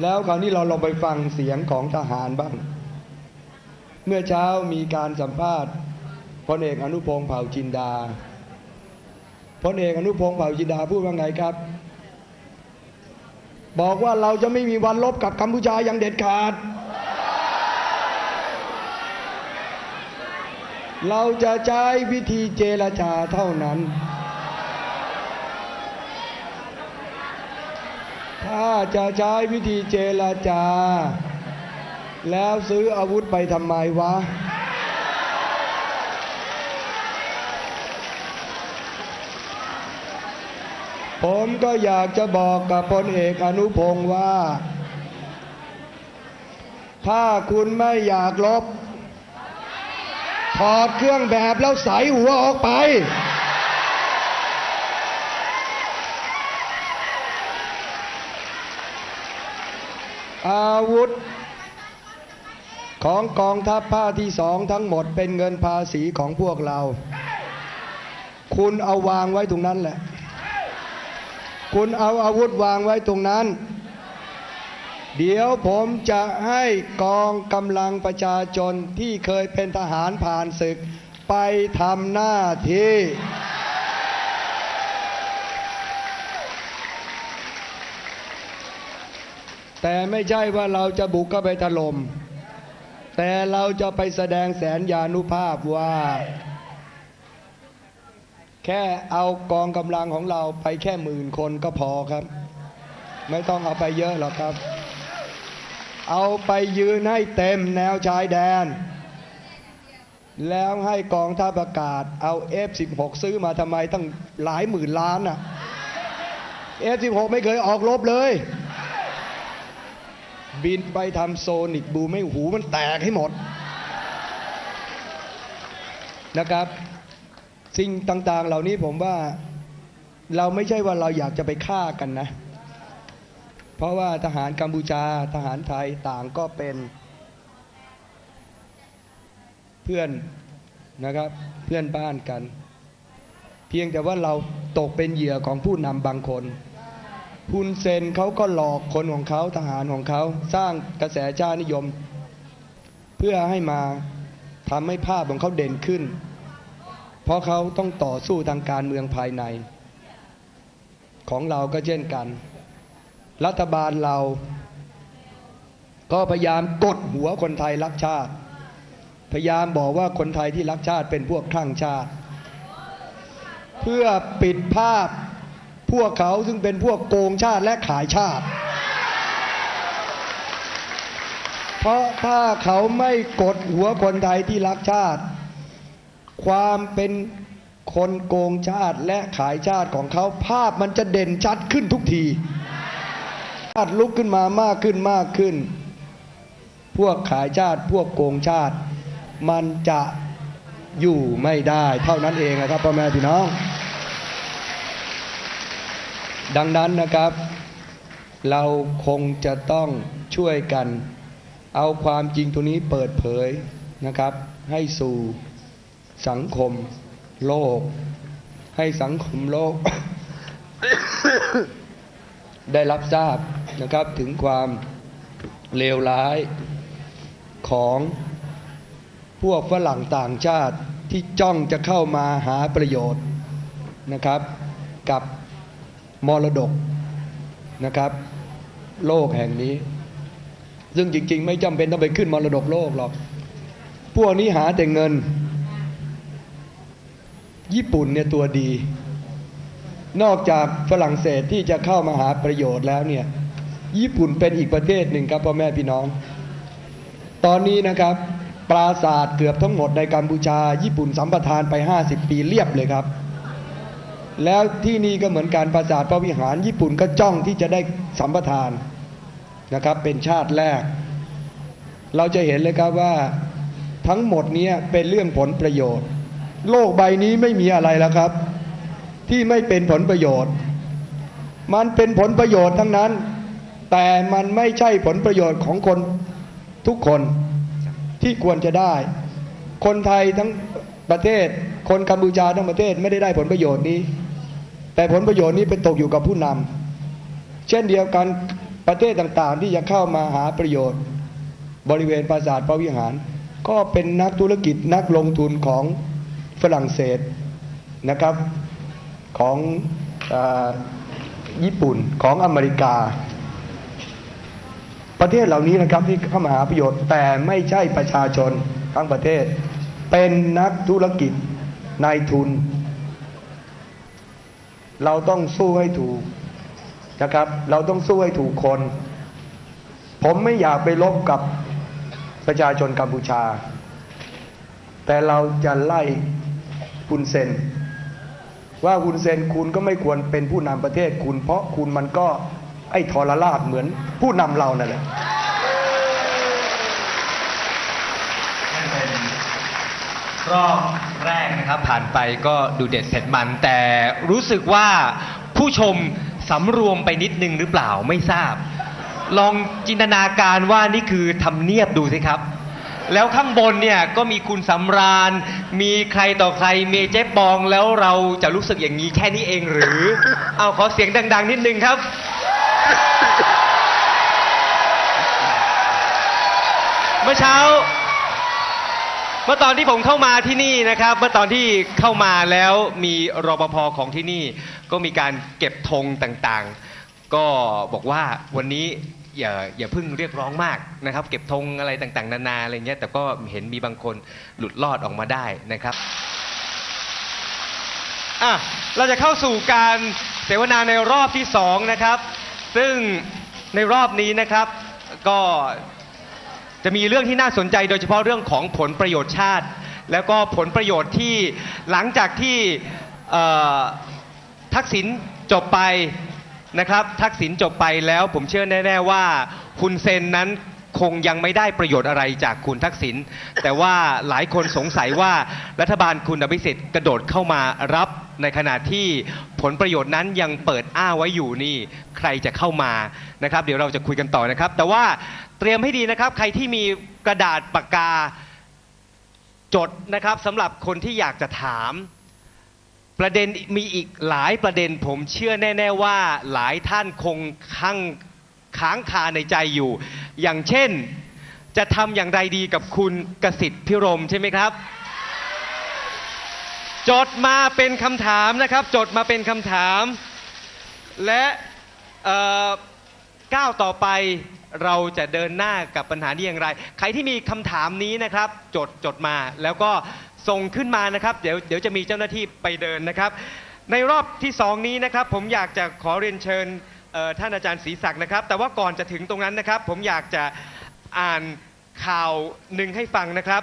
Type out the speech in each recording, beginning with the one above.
แล้วคราวนี้เราลองไปฟังเสียงของทหารบ้าง เมื่อเช้ามีการสัมภาษณ์พลเอกอนุพงศ์เผ่าจินดาพลเอกอนุพงศ์เผ่าจินดาพูดว่าไงครับ บอกว่าเราจะไม่มีวันลบกับกัมพูชาอย่างเด็ดขาด เราจะใช้วิธีเจรจาเท่านั้น ถ้าจะใช้วิธีเจรจา แล้วซื้ออาวุธไปทำไมวะ ผมก็อยากจะบอกกับพลเอกอนุพงศ์ว่า ถ้าคุณไม่อยากลบ ถอดเครื่องแบบแล้วใส่หัวออกไป อาวุธ ของกองทัพภาคที่สองทั้งหมดเป็นเงินภาษีของพวกเรา คุณเอาวางไว้ตรงนั้นแหละ คุณเอาอาวุธวางไว้ตรงนั้น เดี๋ยวผมจะให้กองกำลังประชาชนที่เคยเป็นทหารผ่านศึกไปทำหน้าที่ แต่ไม่ใช่ว่าเราจะบุกเข้าไปถลม่มแต่เราจะไปแสดงแสนยานุภาพว่า แค่เอากองกำลังของเราไปแค่หมื่นคนก็พอครับ ไม่ต้องเอาไปเยอะหรอกครับ เอาไปยืนให้เต็มแนวชายแดน แล้วให้กองทัพอากาศ เอา F16 ซื้อมาทำไมตั้งหลายหมื่นล้านอะ่ะ F16 ไม่เคยออกรบเลย บินไปทำโซนิกบูไม่หูมันแตกให้หมดนะครับ สิ่งต่างๆ เหล่านี้ผมว่าเราไม่ใช่ว่าเราอยากจะไปฆ่ากันนะ เพราะว่าทหารกัมพูชาทหารไทยต่างก็เป็น เพื่อนนะครับเพื่อนบ้านกัน เพียงแต่ว่าเราตกเป็นเหยื่อของผู้นำบางคน ฮุนเซนเขาก็หลอกคนของเขาทหารของเขาสร้างกระแสชาตินิยม เพื่อให้มาทำให้ภาพของเขาเด่นขึ้น เพราะเขาต้องต่อสู้ทางการเมืองภายใน ของเราก็เช่นกัน รัฐบาลเรา ก็พยายามกดหัวคนไทยรักชาติ พยายามบอกว่าคนไทยที่รักชาติเป็นพวกคลั่งชาติ เพื่อปิดภาพ พวกเขาซึ่งเป็นพวกโกงชาติและขายชาติ เพราะถ้าเขาไม่กดหัวคนไทยที่รักชาติ ความเป็นคนโกงชาติและขายชาติของเขาภาพมันจะเด่นชัดขึ้นทุกที ชาติลุกขึ้นมามากขึ้นมากขึ้น พวกขายชาติพวกโกงชาติ มันจะอยู่ไม่ได้เท่านั้นเองนะครับพ่อแม่พี่น้อง ดังนั้นนะครับ เราคงจะต้องช่วยกัน เอาความจริงตรงนี้เปิดเผยนะครับ ให้สู่สังคมโลก ให้สังคมโลก ได้รับทราบนะครับถึงความเลวร้ายของพวกฝรั่งต่างชาติที่จ้องจะเข้ามาหาประโยชน์นะครับ กับ มรดกนะครับ โลกแห่งนี้ ซึ่งจริง ๆ ไม่จำเป็นต้องไปขึ้นมรดกโลกหรอก พวกนี้หาแต่เงิน ญี่ปุ่นเนี่ยตัวดี นอกจากฝรั่งเศสที่จะเข้ามาหาประโยชน์แล้วเนี่ยญี่ปุ่นเป็นอีกประเทศหนึ่งครับพ่อแม่พี่น้อง ตอนนี้นะครับ ปราศาสตร์เกือบทั้งหมดในกัมพูชา ญี่ปุ่นสัมปทานไป 50 ปีเรียบเลยครับ แล้วที่นี่ก็เหมือนการปราสาทพระวิหาร ญี่ปุ่นก็จ้องที่จะได้สัมปทานนะครับ เป็นชาติแรก เราจะเห็นเลยครับว่าทั้งหมดนี้เป็นเรื่องผลประโยชน์ โลกใบนี้ไม่มีอะไรแล้วครับ ที่ไม่เป็นผลประโยชน์ มันเป็นผลประโยชน์ทั้งนั้น แต่มันไม่ใช่ผลประโยชน์ของคนทุกคนที่ควรจะได้ คนไทยทั้งประเทศ คนกัมพูชาทั้งประเทศไม่ได้ได้ผลประโยชน์นี้ แต่ผลประโยชน์นี้เป็นตกอยู่กับผู้นำเช่นเดียวกันประเทศต่างๆ ที่จะเข้ามาหาประโยชน์ บริเวณปราสาทพระวิหาร ก็เป็นนักธุรกิจนักลงทุนของฝรั่งเศสนะครับของอญี่ปุ่นของอเมริกา ประเทศเหล่านี้นะครับที่เข้ามาหาประโยชน์ แต่ไม่ใช่ประชาชนทั้งประเทศ เป็นนักธุรกิจนายทุน เราต้องสู้ให้ถูกนะครับ เราต้องสู้ให้ถูกคน ผมไม่อยากไปลบกับประชาชนกัมพูชา แต่เราจะไล่คุณเซนว่าคุณเซนคุณก็ไม่ควรเป็นผู้นำประเทศคุณ เพราะคุณมันก็ไอ้ทรราชเหมือนผู้นำเรานั่นแหละ นั่นเป็น รอบแรกนะครับผ่านไปก็ดูเด็ดเผ็ดมัน แต่รู้สึกว่าผู้ชมสำรวมไปนิดนึงหรือเปล่าไม่ทราบ ลองจินตนาการว่านี่คือทำเนียบดูสิครับ แล้วข้างบนเนี่ยก็มีคุณสำราญ มีใครต่อใครเมเจ๊ปองแล้วเราจะรู้สึกอย่างนี้แค่นี้เองหรือ เอาขอเสียงดัง ๆ นิดนึงครับเมื่อเช้า มื่อตอนที่ผมเข้ามาที่นี่นะครับ เมื่อตอนที่เข้ามาแล้วมีรปภของที่นี่ ก็มีการเก็บธงต่างๆ ก็บอกว่าวันนี้อย่าอย่าเพิ่งเรียกร้องมากนะครับ เก็บธงอะไรต่างๆ นานาอะไรเงี้ยแต่ก็เห็นมีบางคนหลุดรอดออกมาได้นะครับอะเราจะเข้าสู่การเสวนาในรอบที่สองนะครับ ซึ่งในรอบนี้นะครับก็ จะมีเรื่องที่น่าสนใจโดยเฉพาะเรื่องของผลประโยชน์ชาติ แล้วก็ผลประโยชน์ที่หลังจากที่ทักษิณจบไปนะครับ ทักษิณจบไปแล้วผมเชื่อแน่ ๆว่าคุณเซนนั้นคงยังไม่ได้ประโยชน์อะไรจากคุณทักษิณแต่ว่าหลายคนสงสัยว่ารัฐบาลคุณอภิสิทธิ์กระโดดเข้ามารับ ในขณะที่ผลประโยชน์นั้นยังเปิดอ้าไว้อยู่นี่ใครจะเข้ามานะครับ เดี๋ยวเราจะคุยกันต่อนะครับ แต่ว่าเตรียมให้ดีนะครับ ใครที่มีกระดาษปากกาจดนะครับสำหรับคนที่อยากจะถาม ประเด็นมีอีกหลายประเด็นผมเชื่อแน่ ๆว่าหลายท่านคงข้างค้างคาในใจอยู่ อย่างเช่นจะทำอย่างไรดีกับคุณกสิทธิ์พิรมใช่ไหมครับ จดมาเป็นคำถามนะครับ จดมาเป็นคำถาม และก้าวต่อไปเราจะเดินหน้ากับปัญหานี้อย่างไร ใครที่มีคำถามนี้นะครับ จดจดมาแล้วก็ส่งขึ้นมานะครับ เดี๋ยวเดี๋ยวจะมีเจ้าหน้าที่ไปเดินนะครับ ในรอบที่สองนี้นะครับ ผมอยากจะขอเรียนเชิญท่านอาจารย์ศรีศักดิ์นะครับ แต่ว่าก่อนจะถึงตรงนั้นนะครับ ผมอยากจะอ่านข่าวหนึ่งให้ฟังนะครับ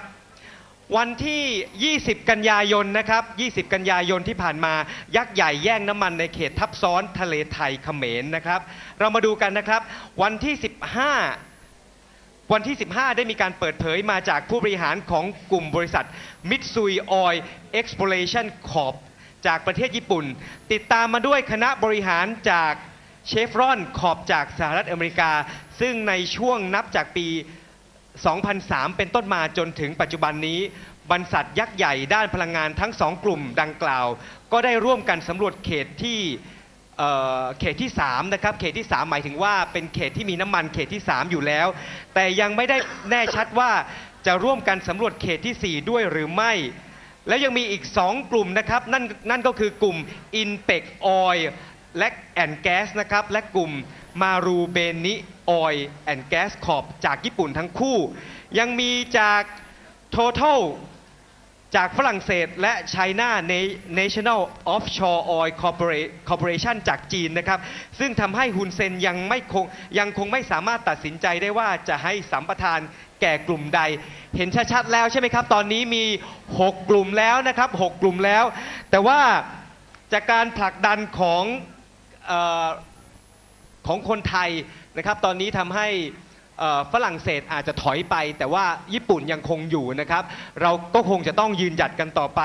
วันที่ 20 กันยายนนะครับ 20 กันยายนที่ผ่านมา ยักษ์ใหญ่แย่งน้ำมันในเขตทับซ้อนทะเลไทยเขมรนะครับ เรามาดูกันนะครับ วันที่ 15 วันที่ 15 ได้มีการเปิดเผยมาจากผู้บริหารของกลุ่มบริษัท Mitsui Oil Exploration Corp จากประเทศญี่ปุ่น ติดตามมาด้วยคณะบริหารจากเชฟรอนขอบจากสหรัฐอเมริกา ซึ่งในช่วงนับจากปี 2003 เป็นต้นมาจนถึงปัจจุบันนี้ บรรษัทยักษ์ใหญ่ด้านพลังงานทั้งสองกลุ่มดังกล่าว ก็ได้ร่วมกันสำรวจเขตที่เเขตที่3นะครับเขตที่ 3 หมายถึงว่าเป็นเขตที่มีน้ำมันเขตที่ 3 อยู่แล้ว แต่ยังไม่ได้แน่ชัดว่าจะร่วมกันสำรวจเขตที่ 4 ด้วยหรือไม่ แล้วยังมีอีก 2 กลุ่มนะครับนั่นนั่นก็คือกลุ่ม INPEC Oil และแอนแก๊สนะครับและกลุ่ม มารูเบนิออยแอนด์แก๊สคอร์ปจากญี่ปุ่นทั้งคู่ ยังมีจาก Total จากฝรั่งเศสและ China National Offshore Oil Corporation จากจีนนะครับ ซึ่งทำให้ฮุนเซนยังไม่คงยังคงไม่สามารถตัดสินใจได้ว่าจะให้สัมปทานแก่กลุ่มใด เห็นชัดๆแล้วใช่ไหมครับ ตอนนี้มี 6 กลุ่มแล้วนะครับ 6 กลุ่มแล้ว แต่ว่าจากการผลักดันของ ของคนไทยนะครับตอนนี้ทำให้ฝรั่งเศสอาจจะถอยไป แต่ว่าญี่ปุ่นยังคงอยู่นะครับ เราก็คงจะต้องยืนหยัดกันต่อไป